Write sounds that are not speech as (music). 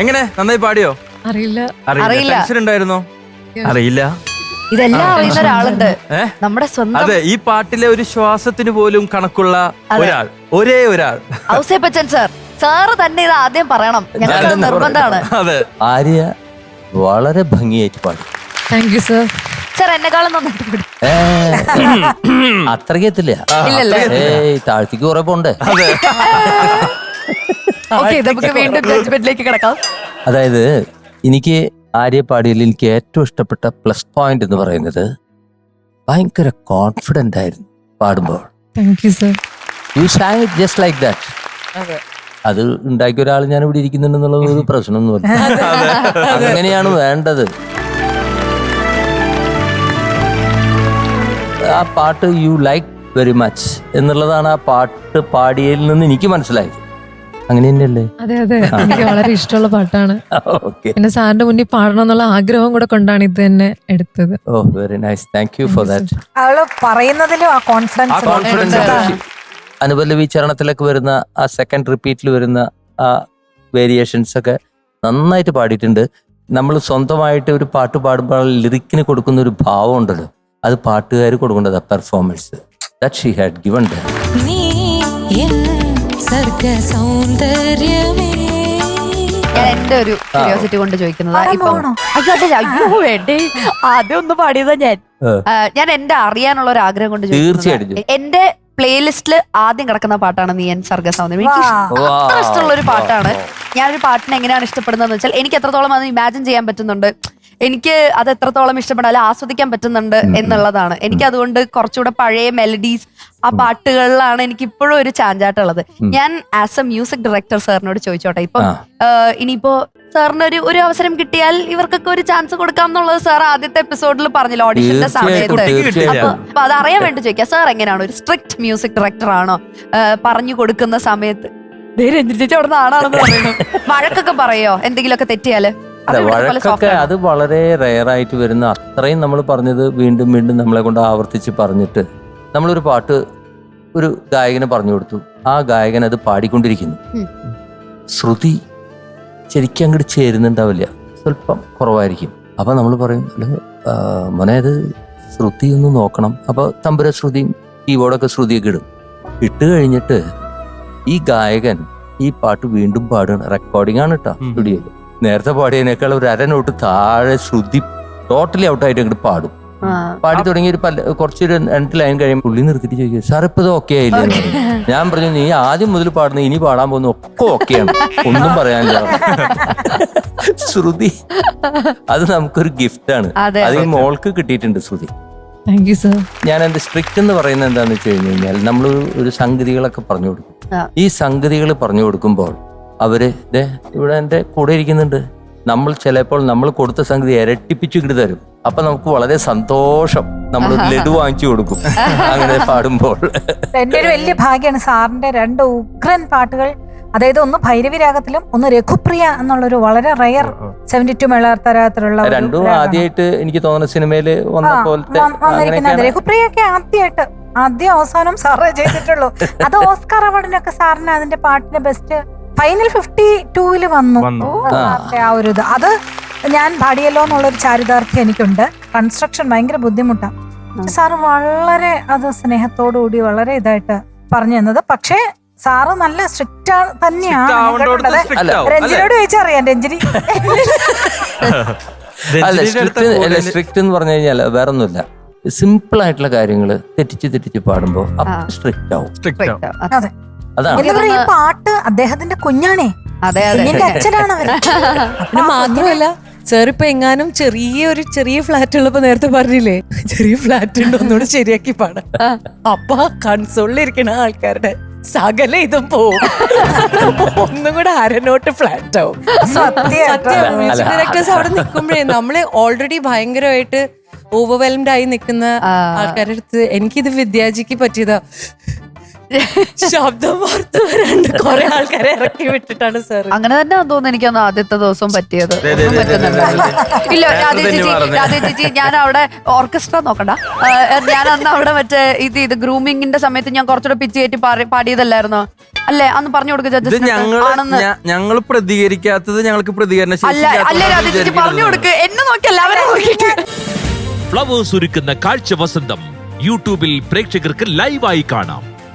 എങ്ങനെ? നന്നായി പാടിയോ? അറിയില്ല. അറിയില്ല. ടെൻഷൻ ഉണ്ടായിരുന്നോ? അറിയില്ല. ഇതെല്ലാം അറിയുന്ന ഒരാളുണ്ട്? നമ്മുടെ സ്വന്തം അതെ ഈ പാട്ടിലെ ഒരു ശ്വാസത്തിന് പോലും കണക്കുള്ള ഒരാൾ. ഒരേ ഒരാൾ. ഔസേപ്പച്ചൻ സാർ സാറ് തന്നെ ഇത് ആദ്യം പറയണം. ഞങ്ങൾക്ക് നിർബന്ധമാണ്. അതെ. ആര്യ വളരെ ഭംഗിയായിട്ട് പാടി. താങ്ക് യു സർ സാർ എന്നെക്കാളും നന്നായിട്ട് പാടും. അത്രയ്ക്ക് എത്തില്ല. താഴ്ത്തിക്ക് കുറെ പോണ്ടേ? ഓക്കെ നമുക്ക് വീണ്ടും ജഡ്ജ്മെന്റിലേക്ക് കിടക്കാം. അതായത് എനിക്ക് ആര്യ പാടിയതിൽ എനിക്ക് ഏറ്റവും ഇഷ്ടപ്പെട്ട പ്ലസ് പോയിന്റ് എന്ന് പറയുന്നത് ഭയങ്കര കോൺഫിഡന്റ് ആയിരുന്നു പാടുമ്പോൾ. You it just like that അത്. ഉണ്ടാക്കിയ ഒരാൾ ഞാൻ ഇവിടെ ഇരിക്കുന്നുണ്ടെന്നുള്ള ഒരു പ്രശ്നമൊന്നുമില്ല. (laughs) അങ്ങനെയാണ് വേണ്ടത്. ആ പാട്ട് യു ലൈക്ക് വെരി മച്ച് എന്നുള്ളതാണ് ആ പാട്ട് പാടിയതിൽ നിന്ന് എനിക്ക് മനസ്സിലായത്. അങ്ങനെ തന്നെയല്ലേ അതെ അതെ. എനിക്ക് വളരെ ഇഷ്ടമുള്ള പാട്ടാണ്. ഓക്കെ പിന്നെ സാറിന്റെ മുന്നിൽ പാടണം എന്നുള്ള ആഗ്രഹം കൂടെ കൊണ്ടാണ് ഇത് തന്നെ എടുത്തത്. ഓ very nice thank you for that അവൾ പറയുന്നതിലും ആ ആ കോൺഫിഡൻസ് കോൺഫിഡൻസ് അനുപല്ലവി ചരണത്തിലൊക്കെ വരുന്ന ആ സെക്കൻഡ് റിപ്പീറ്റിൽ വരുന്ന ആ വേരിയേഷൻസ് ഒക്കെ നന്നായിട്ട് പാടിയിട്ടുണ്ട്. നമ്മൾ സ്വന്തമായിട്ട് ഒരു പാട്ട് പാടുമ്പോൾ ലിറിക്കിന് കൊടുക്കുന്ന ഒരു ഭാവം ഉണ്ടല്ലോ. അത് പാട്ടുകാർ കൊടുക്കേണ്ടത് performance that she had given നീ എൻ സർഗ സൗന്ദര്യമേ. ഞാൻ എന്റെ ഒരു ക്യൂരിയോസിറ്റി കൊണ്ട് ചോദിക്കുന്നത് പാടാൻ അയ്യോ അതെ അയ്യോ വേണ്ടേ. ആദ്യം ഒന്ന് പാടിയതാ ഞാൻ. ഞാൻ എന്റെ അറിയാനുള്ള ഒരു ആഗ്രഹം കൊണ്ട് ചോദിക്കുന്നു എന്റെ പ്ലേലിസ്റ്റിൽ ആദ്യം കിടക്കുന്ന പാട്ടാണ് നീ എൻ സർഗസൗന്ദര്യം എനിക്ക്. അത്ര ഇഷ്ടമുള്ള ഒരു പാട്ടാണ്. ഞാനൊരു പാട്ടിനെ എങ്ങനെയാണ് ഇഷ്ടപ്പെടുന്നതെന്ന് വെച്ചാൽ എനിക്ക് എത്രത്തോളം അത് ഇമാജിൻ ചെയ്യാൻ പറ്റുന്നുണ്ട്. എനിക്ക് അത് എത്രത്തോളം ഇഷ്ടപ്പെടാൻ അല്ല ആസ്വദിക്കാൻ പറ്റുന്നുണ്ട് എന്നുള്ളതാണ്. എനിക്ക് അതുകൊണ്ട് കുറച്ചുകൂടെ പഴയ മെലഡീസ് ആ പാട്ടുകളിലാണ് എനിക്ക് ഇപ്പോഴും ഒരു ചാഞ്ചാട്ടുള്ളത്. ഞാൻ ആസ് എ മ്യൂസിക് ഡയറക്ടർ സാറിനോട് ചോദിച്ചോട്ടെ ഇപ്പൊ ഇനിയിപ്പോ സാറിന് ഒരു ഒരു അവസരം കിട്ടിയാൽ ഇവർക്കൊക്കെ ഒരു ചാൻസ് കൊടുക്കാം എന്നുള്ളത് സാർ ആദ്യത്തെ എപ്പിസോഡിൽ പറഞ്ഞില്ല ഓഡിഷന്റെ സമയത്ത്. അപ്പൊ അപ്പൊ അത് അറിയാൻ വേണ്ടി ചോദിക്കാം സാർ എങ്ങനെയാണ്? ഒരു സ്ട്രിക്ട് മ്യൂസിക് ഡയറക്ടർ ആണോ? പറഞ്ഞു കൊടുക്കുന്ന സമയത്ത്. അവിടെ ആണാണെന്ന് പറയുന്നു. വഴക്കൊക്കെ പറയോ? എന്തെങ്കിലുമൊക്കെ തെറ്റിയാൽ? അല്ല വഴക്കൊക്കെ അത് വളരെ റെയർ ആയിട്ട് വരുന്ന അത്രയും നമ്മൾ പറഞ്ഞത് വീണ്ടും വീണ്ടും നമ്മളെ കൊണ്ട് ആവർത്തിച്ച് പറഞ്ഞിട്ട് നമ്മളൊരു പാട്ട് ഒരു ഗായകന് പറഞ്ഞു കൊടുത്തു. ആ ഗായകൻ അത് പാടിക്കൊണ്ടിരിക്കുന്നു. ശ്രുതി ശരിക്കും അങ്ങോട്ട് ചേരുന്നുണ്ടാവില്ല. സ്വല്പം കുറവായിരിക്കും. അപ്പൊ നമ്മൾ പറയും അല്ല മോനെ അത് ശ്രുതി ഒന്ന് നോക്കണം. അപ്പൊ തമ്പുര ശ്രുതിയും കീബോർഡൊക്കെ ശ്രുതിയൊക്കെ ഇടും. ഇട്ട് കഴിഞ്ഞിട്ട് ഈ ഗായകൻ ഈ പാട്ട് വീണ്ടും പാടുകയാണ്. റെക്കോർഡിംഗ് ആണ് കേട്ടോ സ്റ്റുഡിയോയിൽ സ്റ്റുഡിയോയിൽ നേരത്തെ പാടിയതിനേക്കാൾ ഒരു അരനോട്ട് താഴെ ശ്രുതി ടോട്ടലി ഔട്ടായിട്ട് അങ്ങോട്ട് പാടും. പാടി തുടങ്ങി ഒരു പല കുറച്ചൊരു രണ്ട് ലൈൻ കഴിയുമ്പോൾ പുള്ളി നിർത്തിയിട്ട് ചോദിക്കും സാർ ഇപ്പൊ ഇത് ഓക്കെ ആയില്ല? (laughs) ഞാൻ പറഞ്ഞു നീ ആദ്യം മുതൽ പാടുന്ന ഇനി പാടാൻ പോകുന്ന ഒക്കെ ഓക്കെയാണ് ഒന്നും പറയാനില്ല. (laughs) ശ്രുതി അത് നമുക്കൊരു ഗിഫ്റ്റ് ആണ്. അത്. ഈ മോൾക്ക് കിട്ടിയിട്ടുണ്ട് ശ്രുതി. താങ്ക് യു സർ ഞാൻ എന്റെ സ്ട്രിക്റ്റ് എന്ന് പറയുന്നത് എന്താന്ന് വെച്ച് കഴിഞ്ഞ് കഴിഞ്ഞാൽ നമ്മൾ ഒരു സംഗതികളൊക്കെ പറഞ്ഞു കൊടുക്കും. ഈ സംഗതികൾ പറഞ്ഞു കൊടുക്കുമ്പോൾ അവർ ദേ ഇവിടെ എന്റെ കൂടെ ഇരിക്കുന്നുണ്ട്. നമ്മൾ ചിലപ്പോൾ നമ്മൾ കൊടുത്ത സംഗതി ഇരട്ടിപ്പിച്ചു ഇങ്ങോട്ട് തരും. അപ്പൊ നമുക്ക് വളരെ സന്തോഷം. നമ്മൾ ലഡു വാങ്ങിച്ചു കൊടുക്കും. അങ്ങനെ പാടുമ്പോൾ. എന്റെ ഒരു വലിയ ഭാഗ്യമാണ് സാറിന്റെ രണ്ട് ഉഗ്രൻ പാട്ടുകൾ. അതായത് ഒന്ന് ഭൈരവി രാഗത്തിലും ഒന്ന് രഘുപ്രിയ എന്നുള്ള ഒരു വളരെ റയർ സെവന്റി ടു മേളത്തരത്തിലുള്ള ഒരു രണ്ടും. ആദ്യമായിട്ട് എനിക്ക് തോന്നുന്ന സിനിമയിൽ വന്ന ആ, പോലത്തെ രഘുപ്രിയ ഒക്കെ ആദ്യമായിട്ട് ആദ്യം അവസാനം സാറേ ചെയ്തിട്ടുള്ളൂ. അത് ഓസ്കാർ അവാർഡിനൊക്കെ സാറിന് അതിന്റെ പാട്ടിന് ബെസ്റ്റ് ഫൈനൽ ഫിഫ്റ്റി ടൂവിൽ വന്നു. ആ, ആ ഒരു ഇത്. അത് ഞാൻ പാടിയല്ലോ എന്നുള്ളൊരു ചാരിതാർത്ഥ്യം എനിക്കുണ്ട്. കൺസ്ട്രക്ഷൻ ഭയങ്കര ബുദ്ധിമുട്ടാണ് സാറ് വളരെ അത് സ്നേഹത്തോടുകൂടി വളരെ ഇതായിട്ട് പറഞ്ഞു തന്നത്. പക്ഷേ സാറ് നല്ല സ്ട്രിക്റ്റ് തന്നെയാണ്? രഞ്ജിനോട് ചോദിച്ചറിയാം രഞ്ജിനി. അല്ല സ്ട്രിക്റ്റ് അല്ല സ്ട്രിക്റ്റ് എന്ന് പറഞ്ഞു കഴിഞ്ഞാൽ വേറെ ഒന്നുമില്ല സിമ്പിൾ ആയിട്ടുള്ള കാര്യങ്ങൾ തെറ്റിച്ച് തെറ്റിച്ച് പാടുമ്പോൾ അപ്പൊ സ്ട്രിക്റ്റ് ആവും. സ്ട്രിക്റ്റ് ആവും. അതെ അതാണ് ഈ പാട്ട് അദ്ദേഹത്തിന്റെ കുഞ്ഞാണേ. അതെ അതെ. അച്ഛനാണ് അവർ. പിന്നെ മാത്രമല്ല ചെറുപ്പം ഇപ്പൊ എങ്ങാനും ചെറിയ ഒരു ചെറിയ ഫ്ലാറ്റ് ഉള്ളപ്പോ നേരത്തെ പറഞ്ഞില്ലേ? ചെറിയ ഫ്ലാറ്റ് ഉണ്ട് ഒന്നുകൂടെ ശരിയാക്കി പാടാം. അപ്പൊ കൺസോളിലിരിക്കണ ആൾക്കാരുടെ സകല ഇതും പോവും. ഒന്നും കൂടെ അരനോട്ട് ഫ്ലാറ്റ് ആവും. സത്യം. മ്യൂസിക് അല്ല, ഡയറക്ടേഴ്സ് അവിടെ നിൽക്കുമ്പോഴേ നമ്മൾ ഓൾറെഡി ഭയങ്കരമായിട്ട് ഓവർവെൽംഡ് ആയി നിൽക്കുന്ന. ആൾക്കാരുടെ അടുത്ത് എനിക്കിത് വിദ്യാജിക്ക് പറ്റിയതാ. (laughs) ശബ്ദം പുറത്ത് വരാണ്ട് കുറെ ആൾക്കാരെ ഇറക്കി വിട്ടിട്ടാണ് സാർ അങ്ങനെ തന്നെ തോന്നുന്നു എനിക്കൊന്ന് ആദ്യത്തെ ദിവസം പറ്റിയത്. ഒന്നും. ഇല്ല ഞാൻ രാധേ തന്നെ ചേച്ചി രാധേ ചേച്ചി ഞാൻ അവിടെ ഓർക്കസ്ട്ര നോക്കണ്ട. ആ, ഞാൻ അന്ന് അവിടെ മറ്റേ ഇത് ഇത് ഗ്രൂമിങ്ങിന്റെ സമയത്ത് ഞാൻ കുറച്ചുകൂടെ പിച്ച് കയറ്റി പാടി- പാടിയതല്ലായിരുന്നോ? അല്ലേ അന്ന് പറഞ്ഞു കൊടുക്കുക ഇത് ജഡ്ജസ് ഞങ്ങൾ പ്രതികരിക്കാത്തത് ഞങ്ങൾക്ക് പ്രതികരണ അല്ല അല്ല രാധേ ചേച്ചി പറഞ്ഞു കൊടുക്ക്. എന്നെ നോക്കി എല്ലാവരും നോക്കിയിട്ട്. ഫ്ലവേഴ്സ് ഒരുക്കുന്ന കാഴ്ച വസന്തം. യൂട്യൂബിൽ പ്രേക്ഷകർക്ക് ലൈവായി കാണാം.